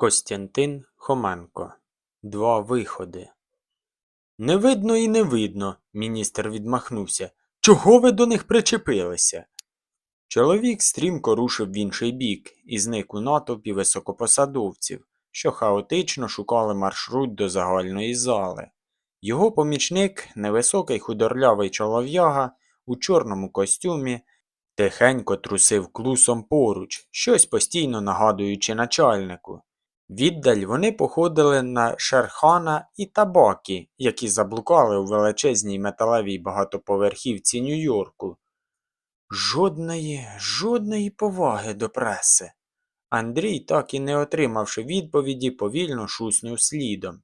Костянтин Хоменко. Два виходи. Не видно і не видно, міністр відмахнувся. Чого ви до них причепилися? Чоловік стрімко рушив в інший бік і зник у натовпі високопосадовців, що хаотично шукали маршрут до загальної зали. Його помічник, невисокий худорлявий чолов'яга у чорному костюмі, тихенько трусив клусом поруч, щось постійно нагадуючи начальнику. Віддаль вони походили на Шерхана і табаки, які заблукали у величезній металевій багатоповерхівці Нью-Йорку. Жодної, жодної поваги до преси. Андрій, так і не отримавши відповіді, повільно шуснув слідом.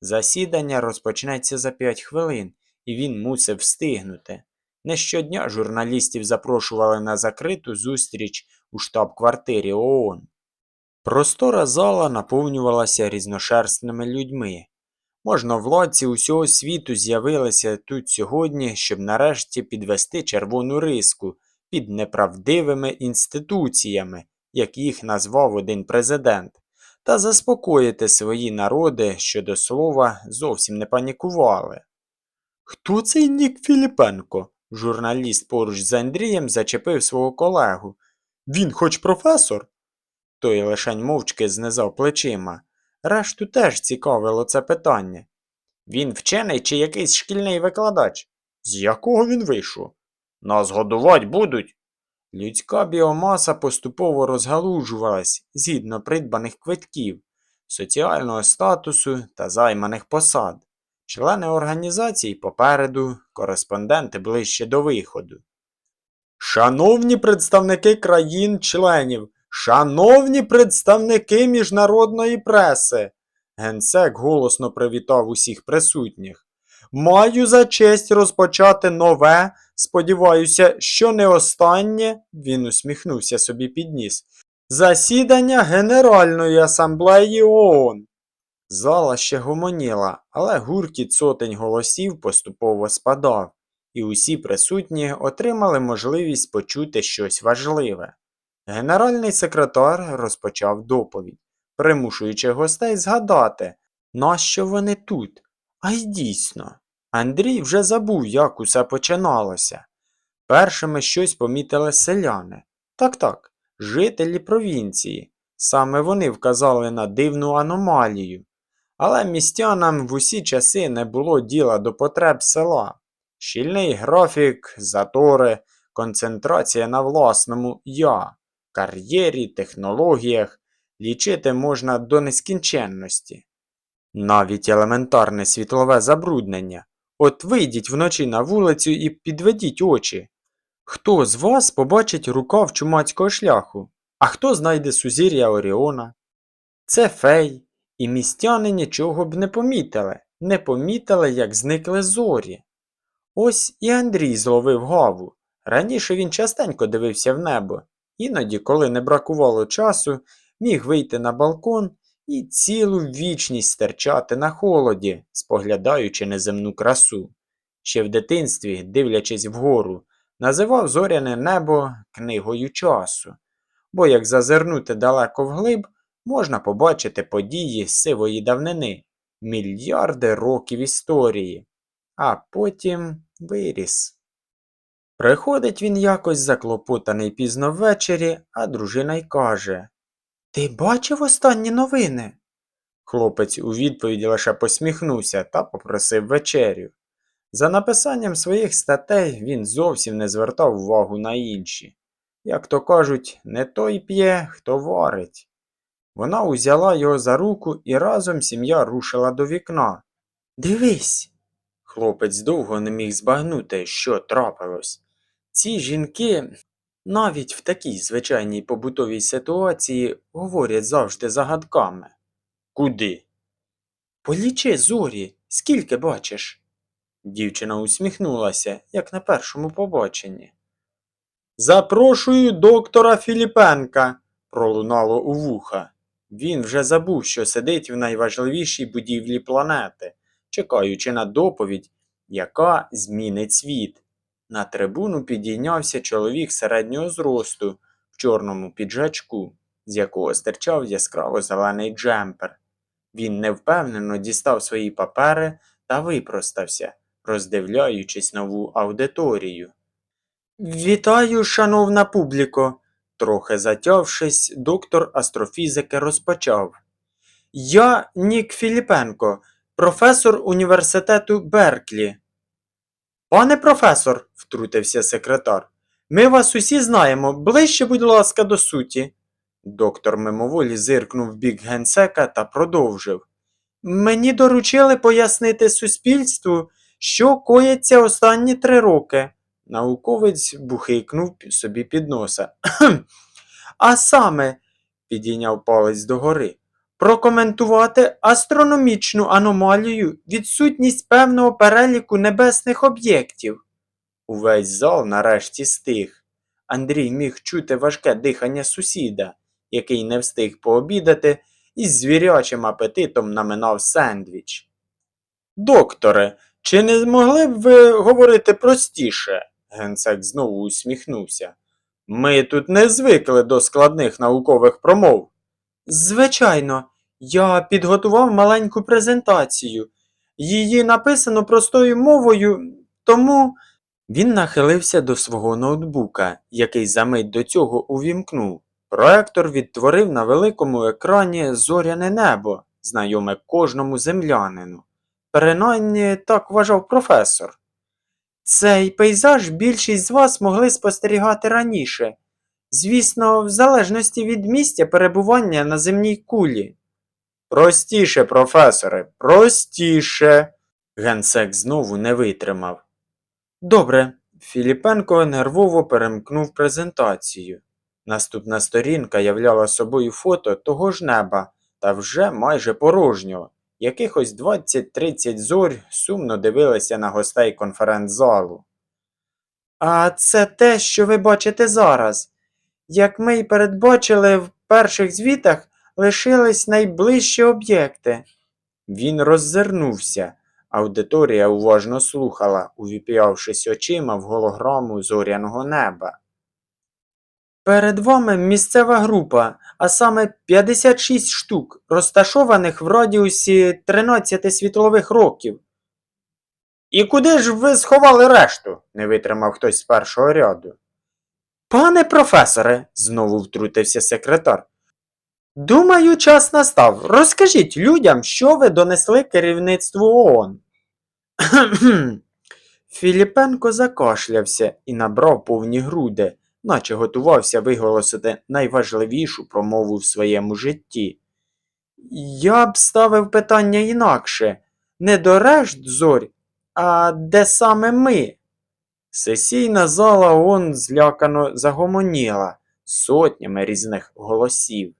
Засідання розпочнеться за п'ять хвилин, і він мусив встигнути. Не щодня журналістів запрошували на закриту зустріч у штаб-квартирі ООН. Простора зала наповнювалася різношерстними людьми. Можновладці усього світу з'явилися тут сьогодні, щоб нарешті підвести червону риску під неправдивими інституціями, як їх назвав один президент, та заспокоїти свої народи, що до слова зовсім не панікували. Хто цей Нік Філіпенко? Журналіст поруч з Андрієм зачепив свого колегу. Він хоч професор? Той лишень мовчки знизав плечима. Решту теж цікавило це питання. Він вчений чи якийсь шкільний викладач? З якого він вийшов? Нас годувати будуть. Людська біомаса поступово розгалужувалась згідно придбаних квитків, соціального статусу та займаних посад. Члени організацій попереду, кореспонденти ближче до виходу. Шановні представники країн-членів, шановні представники міжнародної преси, генсек голосно привітав усіх присутніх. Маю за честь розпочати нове, сподіваюся, що не останнє, він усміхнувся собі під ніс, засідання Генеральної асамблеї ООН. Зала ще гомоніла, але гуркіт сотень голосів поступово спадав, і усі присутні отримали можливість почути щось важливе. Генеральний секретар розпочав доповідь, примушуючи гостей згадати, нащо вони тут. А й дійсно, Андрій вже забув, як усе починалося. Першими щось помітили селяни. Так так, жителі провінції. Саме вони вказали на дивну аномалію. Але містянам в усі часи не було діла до потреб села. Щільний графік, затори, концентрація на власному я, кар'єрі, технологіях лічити можна до нескінченності. Навіть елементарне світлове забруднення. От вийдіть вночі на вулицю і підведіть очі. Хто з вас побачить рукав чумацького шляху, а хто знайде сузір'я Оріона? Це фей, і містяни нічого б не помітили, не помітили, як зникли зорі. Ось і Андрій зловив гаву. Раніше він частенько дивився в небо, іноді, коли не бракувало часу, міг вийти на балкон і цілу вічність стерчати на холоді, споглядаючи неземну красу. Ще в дитинстві, дивлячись вгору, називав зоряне небо книгою часу, бо як зазирнути далеко вглиб, можна побачити події сивої давнини, мільярди років історії, а потім виріс. Приходить він якось заклопотаний пізно ввечері, а дружина й каже Ти бачив останні новини? Хлопець у відповідь лише посміхнувся та попросив вечерю. За написанням своїх статей він зовсім не звертав увагу на інші. Як то кажуть, не той п'є, хто варить. Вона узяла його за руку і разом сім'я рушила до вікна. Дивись. Хлопець довго не міг збагнути, що трапилось. Ці жінки навіть в такій звичайній побутовій ситуації говорять завжди загадками. Куди? Полічи зорі, скільки бачиш? Дівчина усміхнулася, як на першому побаченні. Запрошую доктора Філіпенка, пролунало у вуха. Він вже забув, що сидить в найважливішій будівлі планети, чекаючи на доповідь, яка змінить світ. На трибуну підійнявся чоловік середнього зросту в чорному піджачку. з якого стирчав яскраво зелений джемпер. Він невпевнено дістав свої папери та випростався, роздивляючись нову аудиторію. Вітаю, шановна публіко, трохи затявшись, доктор астрофізики розпочав. Я Нік Філіпенко, професор університету Берклі. Пане професор, втрутився секретар, ми вас усі знаємо. Ближче, будь ласка, до суті. Доктор мимоволі зиркнув бік генсека та продовжив. Мені доручили пояснити суспільству, що коїться останні три роки. Науковець бухикнув собі під носа. А саме, підійняв палець догори, прокоментувати астрономічну аномалію, відсутність певного переліку небесних об'єктів. Увесь зал нарешті стих. Андрій міг чути важке дихання сусіда, який не встиг пообідати і з звірячим апетитом наминав сендвіч. Докторе, чи не змогли б ви говорити простіше? Генсек знову усміхнувся. Ми тут не звикли до складних наукових промов. Звичайно, я підготував маленьку презентацію. Її написано простою мовою, тому він нахилився до свого ноутбука, який за мить до цього увімкнув. Проектор відтворив на великому екрані зоряне небо, знайоме кожному землянину. Принаймні так вважав професор. Цей пейзаж більшість з вас могли спостерігати раніше, звісно, в залежності від місця перебування на земній кулі. Простіше, професоре, простіше. Генсек знову не витримав. Добре, Філіпенко нервово перемкнув презентацію. Наступна сторінка являла собою фото того ж неба та вже майже порожнього. Якихось 20-30 зорь сумно дивилися на гостей конференц-залу. А це те, що ви бачите зараз. Як ми й передбачили в перших звітах, лишились найближчі об'єкти. Він роззирнувся. Аудиторія уважно слухала, увіп'явшись очима в голограму зоряного неба. Перед вами місцева група, а саме 56 штук, розташованих в радіусі 13 світлових років. І куди ж ви сховали решту? не витримав хтось з першого ряду. Пане професоре, знову втрутився секретар. Думаю, час настав. Розкажіть людям, що ви донесли керівництву ООН. Філіпенко закашлявся і набрав повні груди, наче готувався виголосити найважливішу промову в своєму житті. Я б ставив питання інакше не до решт зорь, а де саме ми? Сесійна зала ООН злякано загомоніла сотнями різних голосів.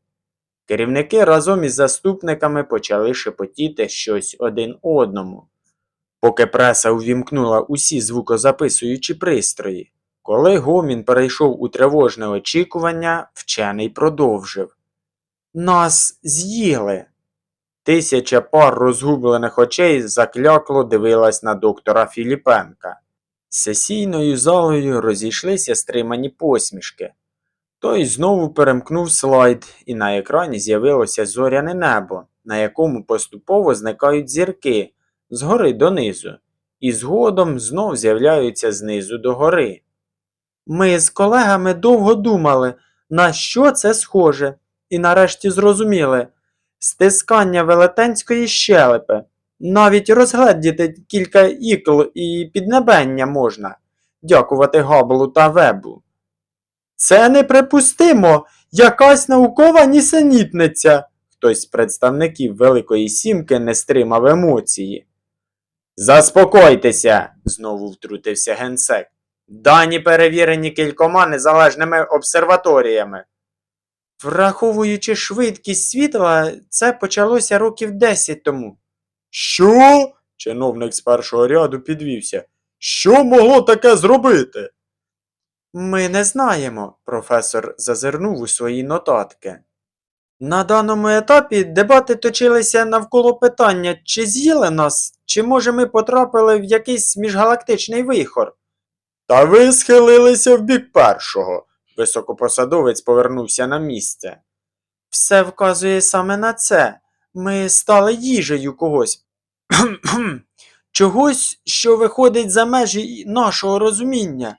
Керівники разом із заступниками почали шепотіти щось один одному. Поки преса увімкнула усі звукозаписуючі пристрої, коли гомін перейшов у тривожне очікування, вчений продовжив. Нас з'їли. Тисяча пар розгублених очей заклякло дивилась на доктора Філіпенка. Сесійною залою розійшлися стримані посмішки. Той знову перемкнув слайд, і на екрані з'явилося зоряне небо, на якому поступово зникають зірки згори донизу, і згодом знов з'являються знизу догори. Ми з колегами довго думали, на що це схоже, і нарешті зрозуміли стискання велетенської щелепи. Навіть розгледіти кілька ікл і піднебення можна, дякувати Габлу та Вебу. Це неприпустимо, якась наукова нісенітниця. Хтось з представників Великої Сімки не стримав емоції. Заспокойтеся, знову втрутився генсек. Дані перевірені кількома незалежними обсерваторіями. Враховуючи швидкість світла, це почалося років 10 тому. Що? Чиновник з першого ряду підвівся. Що могло таке зробити? Ми не знаємо, професор зазирнув у свої нотатки. На даному етапі дебати точилися навколо питання, чи з'їли нас, чи може ми потрапили в якийсь міжгалактичний вихор. Та ви схилилися в бік першого. Високопосадовець повернувся на місце. Все вказує саме на це. Ми стали їжею когось. Чогось, що виходить за межі нашого розуміння.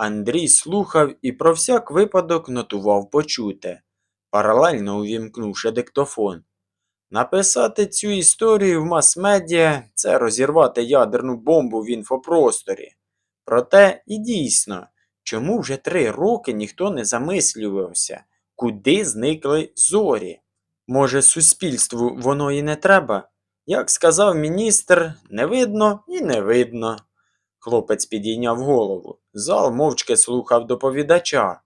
Андрій слухав і про всяк випадок нотував почуте, паралельно увімкнувши диктофон. Написати цю історію в мас-медіа – це розірвати ядерну бомбу в інфопросторі. Проте і дійсно, чому вже три роки ніхто не замислювався, куди зникли зорі? Може, суспільству воно і не треба? Як сказав міністр, не видно і не видно. Хлопець підійняв голову. Зал мовчки слухав доповідача.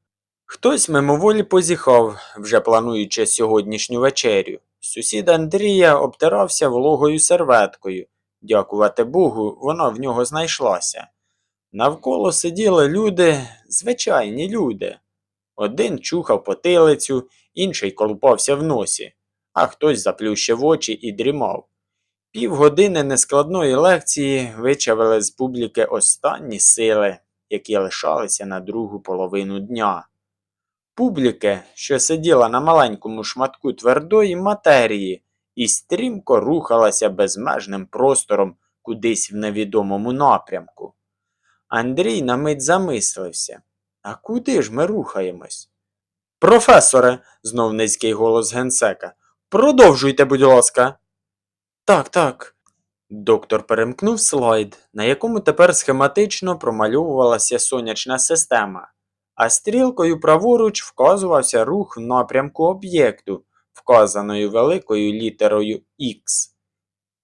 Хтось мимоволі позіхав, вже плануючи сьогоднішню вечерю. Сусід Андрія обтирався вологою серветкою. Дякувати Богу, вона в нього знайшлася. Навколо сиділи люди, звичайні люди. Один чухав потилицю, інший колупався в носі, а хтось заплющив очі і дрімав. Півгодини нескладної лекції вичавили з публіки останні сили, які лишалися на другу половину дня. Публіки, що сиділа на маленькому шматку твердої матерії і стрімко рухалася безмежним простором кудись в невідомому напрямку. Андрій на мить замислився. А куди ж ми рухаємось? Професоре, знов низький голос генсека. Продовжуйте, будь ласка. Так, так. Доктор перемкнув слайд, на якому тепер схематично промальовувалася сонячна система, а стрілкою праворуч вказувався рух в напрямку об'єкту, вказаною великою літерою X.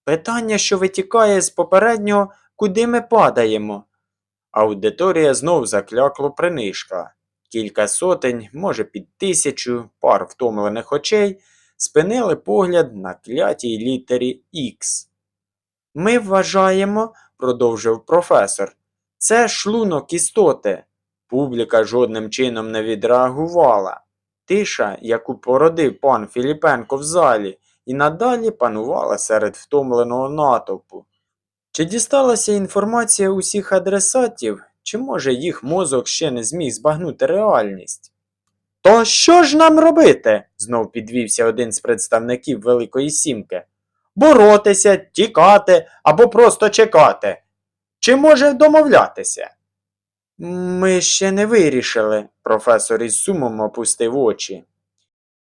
Питання, що витікає з попереднього, куди ми падаємо. Аудиторія знов заклякло принишка. Кілька сотень, може під тисячу пар втомлених очей спинили погляд на клятій літері X. Ми вважаємо, продовжив професор, це шлунок істоти. Публіка жодним чином не відреагувала. Тиша, яку породив пан Філіпенко в залі, і надалі панувала серед втомленого натовпу. Чи дісталася інформація усіх адресатів, чи може їх мозок ще не зміг збагнути реальність? То що ж нам робити? знов підвівся один з представників Великої Сімки. Боротися, тікати або просто чекати. Чи може домовлятися? Ми ще не вирішили, професор із сумом опустив очі.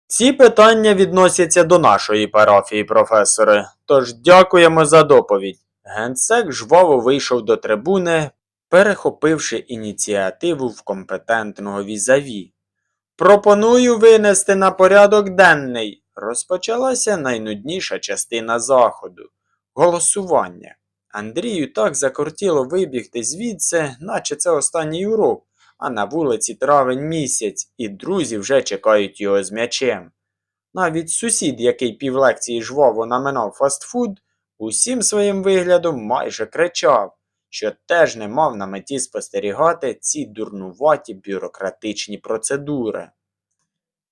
Ці питання відносяться до нашої парафії, професоре, тож дякуємо за доповідь. Генсек жваво вийшов до трибуни, перехопивши ініціативу в компетентного візаві. Пропоную винести на порядок денний. Розпочалася найнудніша частина заходу голосування. Андрію так закортіло вибігти звідси, наче це останній урок, а на вулиці травень місяць, і друзі вже чекають його з м'ячем. Навіть сусід, який півлекції жваво наминав фастфуд, усім своїм виглядом майже кричав, що теж не мав на меті спостерігати ці дурнуваті бюрократичні процедури.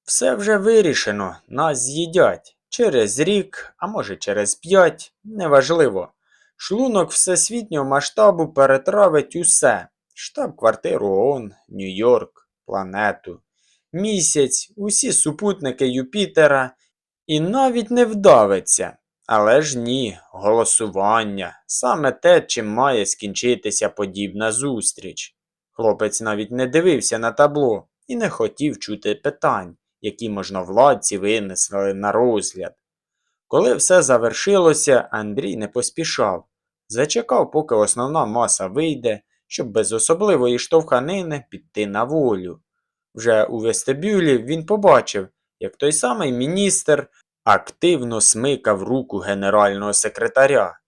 Все вже вирішено, нас з'їдять. Через рік, а може через п'ять, неважливо. Шлунок всесвітнього масштабу перетравить усе: штаб-квартиру ООН, Нью-Йорк, планету, місяць, усі супутники Юпітера і навіть не вдавиться. Але ж ні, голосування саме те, чим має скінчитися подібна зустріч. Хлопець навіть не дивився на табло і не хотів чути питань, які можновладці винесли на розгляд. Коли все завершилося, Андрій не поспішав. Зачекав, поки основна маса вийде, щоб без особливої штовханини піти на волю. Вже у вестибюлі він побачив, як той самий міністр активно смикав руку генерального секретаря.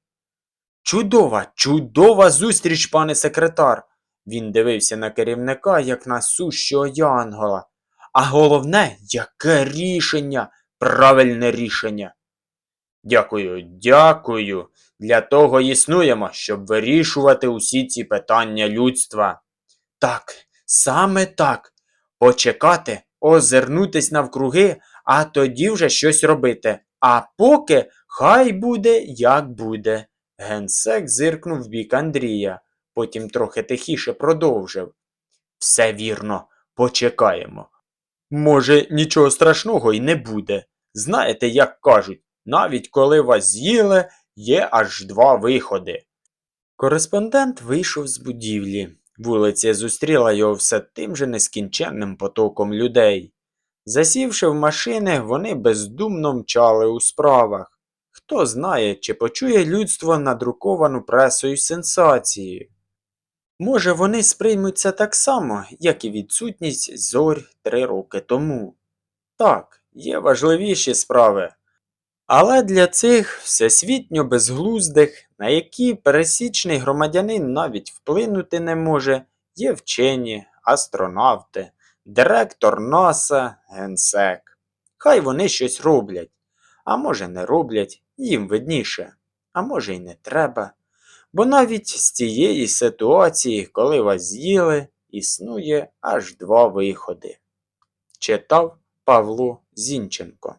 Чудова, чудова зустріч, пане секретар. Він дивився на керівника, як на сущого янгола. А головне, яке рішення, правильне рішення. Дякую, дякую. Для того існуємо, щоб вирішувати усі ці питання людства. Так, саме так. Почекати, озирнутись навкруги, а тоді вже щось робити. А поки хай буде, як буде. Генсек зиркнув в бік Андрія, потім трохи тихіше продовжив. Все вірно, почекаємо. Може, нічого страшного і не буде. Знаєте, як кажуть, навіть коли вас з'їли, є аж два виходи. Кореспондент вийшов з будівлі. Вулиця зустріла його все тим же нескінченним потоком людей. Засівши в машини, вони бездумно мчали у справах. Хто знає, чи почує людство надруковану пресою сенсацію. Може, вони сприймуть це так само, як і відсутність зорь три роки тому. Так, є важливіші справи. Але для цих всесвітньо безглуздих, на які пересічний громадянин навіть вплинути не може, є вчені, астронавти, директор НАСА, генсек. Хай вони щось роблять, а може не роблять, їм видніше, а може й не треба. Бо навіть з цієї ситуації, коли вас з'їли, існує аж два виходи. Читав Павло Зінченко